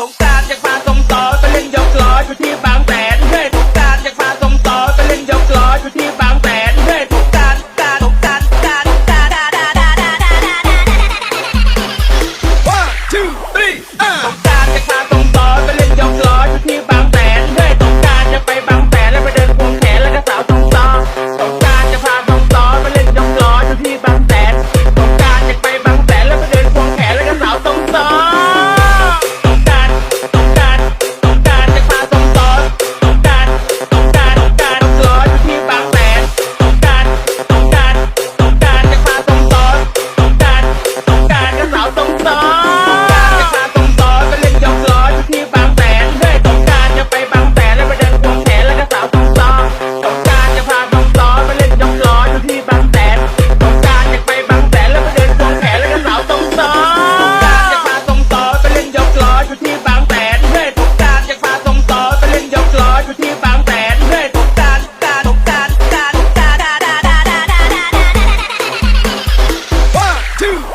สงกรารจะพาสมต่อไปเล่นยกล้ออยู่ที่บ้าน two.